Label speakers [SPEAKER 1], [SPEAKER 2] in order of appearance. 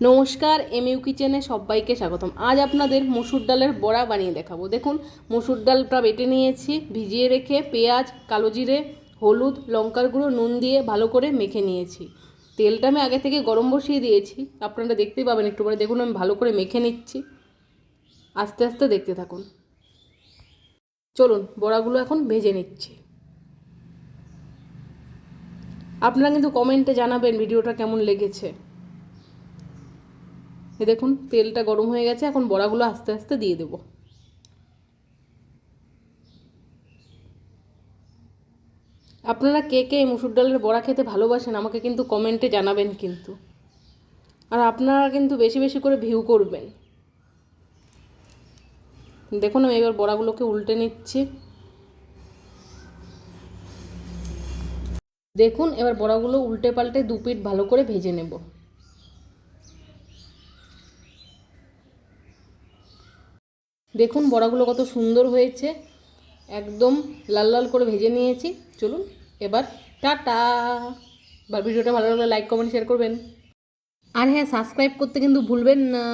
[SPEAKER 1] নমস্কার এমইউ কিচেনে সবাইকে স্বাগতম। আজ আপনাদের মসুর ডালের বড়া বানিয়ে দেখাবো। দেখুন, মসুর ডালটা বেটে নিয়েছি, ভিজিয়ে রেখে পেঁয়াজ, কালো জিরে, হলুদ, লঙ্কার গুঁড়ো, নুন দিয়ে ভালো করে মেখে নিয়েছি। তেলটা আমি আগে থেকে গরম বসিয়ে দিয়েছি। আপনারা দেখতেই পাবেন একটু পরে। দেখুন, আমি ভালো করে মেখে নিচ্ছি। আস্তে আস্তে দেখতে থাকুন। চলুন, বড়াগুলো এখন ভেজে নিচ্ছি। আপনারা কিন্তু কমেন্টে জানাবেন ভিডিওটা কেমন লেগেছে। এ দেখুন, তেলটা গরম হয়ে গেছে, এখন বড়াগুলো আস্তে আস্তে দিয়ে দেব। আপনারা কে কে মুসুর ডালের বড়া খেতে ভালোবাসেন, আমাকে কিন্তু কমেন্টে জানাবেন কিন্তু। আর আপনারা কিন্তু বেশি বেশি করে ভিউ করবেন। দেখুন, আমি এবার বড়াগুলোকে উল্টে নিচ্ছি। দেখুন, এবার বড়াগুলো উল্টে পাল্টে দু পিঠ ভালো করে ভেজে নেব। দেখুন বড়াগুলো কত সুন্দর হয়েছে। একদম লাল লাল করে ভেজে নিয়েছি। চলুন, এবার টাটা। বা ভিডিওটা ভালো লাগলে লাইক কমেন্ট শেয়ার করবেন। আর হ্যাঁ সাবস্ক্রাইব করতে কিন্তু ভুলবেন না।